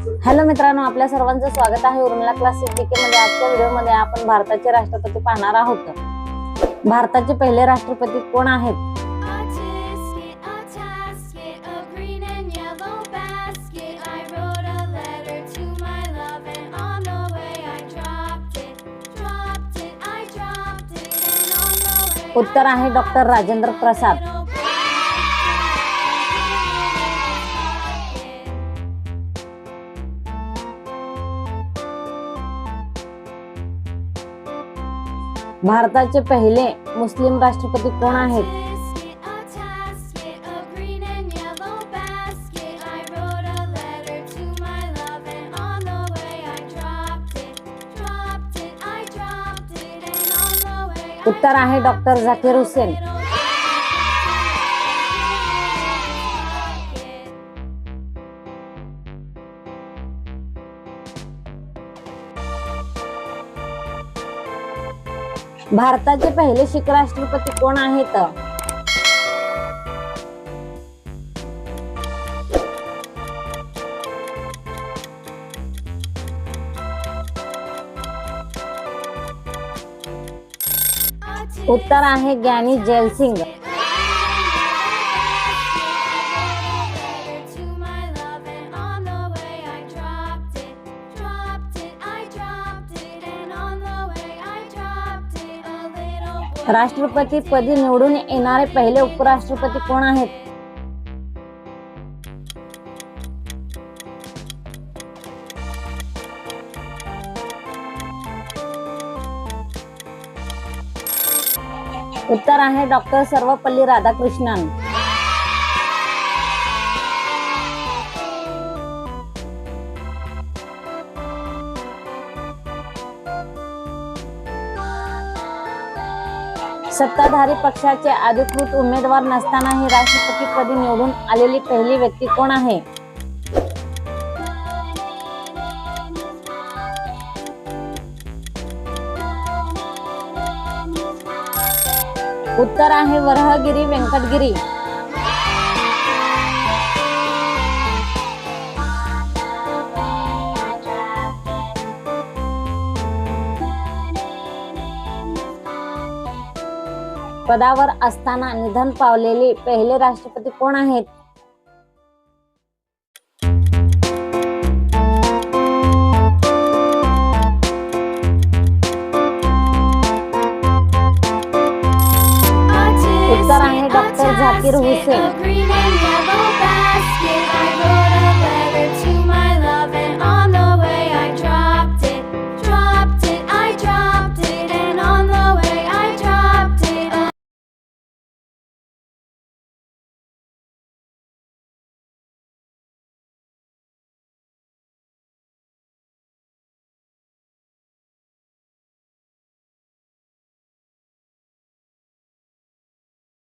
Hello मित्रांनो आपल्या सर्वांचं स्वागत आहे उर्मिला क्लासिक डीके मध्ये. आजच्या व्हिडिओमध्ये आपण भारताचे राष्ट्रपती पाहणार आहोत. भारताचे पहिले राष्ट्रपती कोण आहेत? उत्तर आहे डॉक्टर राजेंद्र प्रसाद. भारताचे पहिले मुस्लिम राष्ट्रपती कोण आहेत? उत्तर आहे डॉक्टर झाकीर हुसेन. भारताचे पहिले शिख राष्ट्रपती कोण आहेत? उत्तर आहे ज्ञानी जैलसिंग राष्ट्रपती पदी निवडून येणारे पहिले उपराष्ट्रपती कोण आहेत? उत्तर आहे डॉक्टर सर्वपल्ली राधाकृष्णन. सत्ताधारी पक्षाचे अधिकृत उमेदवार नसतानाही राष्ट्रपती पदी निवडून आलेली पहिली व्यक्ती कोण आहे? उत्तर आहे वरहगिरी व्यंकटगिरी. पदावर असताना निधन पावलेले पहिले राष्ट्रपती कोण आहेत? उत्तर आहे डॉक्टर झाकीर हुसेन.